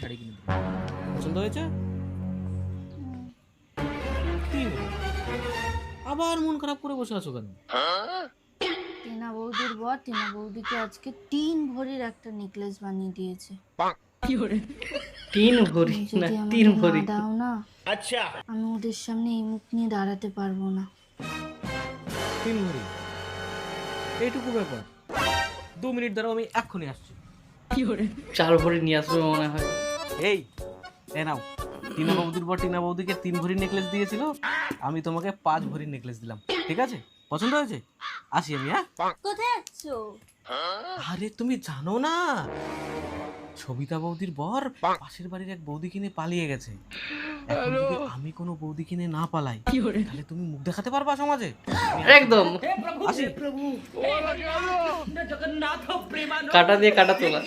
শাড়ি কিনে দিলাম পছন্দ হয়েছে? কি আবার মন খারাপ করে বসে আছো কেন? টিনা বৌদির বর টিনা বৌদিকে আজকে তিন ভরির একটা নেকলেস বানিয়ে দিয়েছে। তিন ভরি? না তিন ভরি। দাও না আমি ওদের সামনে এই মুখ নিয়ে দাঁড়াতে পারব না। তিন ভরি? এইটুকু ব্যাপার। দু মিনিট দাঁড়াও আমি এক্ষুনি আসছি। চার ভরি নিয়ে আসবে মনে হয়। এই এ নাও টিনা বৌদির পর টিনা বৌদিকে তিন ভরি নেকলেস দিয়েছিল আমি তোমাকে পাঁচ ভরি নেকলেস দিলাম ঠিক আছে পছন্দ হয়েছে আসি আমি হ্যাঁ কোথায় আছো আরে তুমি জানো না সবিতা বৌদির বর পাশের বাড়ির এক বৌদি কিনে পালিয়ে গেছে এখন যদি আমি কোনো বৌদি কিনে না পালাই তাহলে তুমি মুখ দেখাতে পারবা সমাজে একদম আসি কাটা দিয়ে কাটা তোলা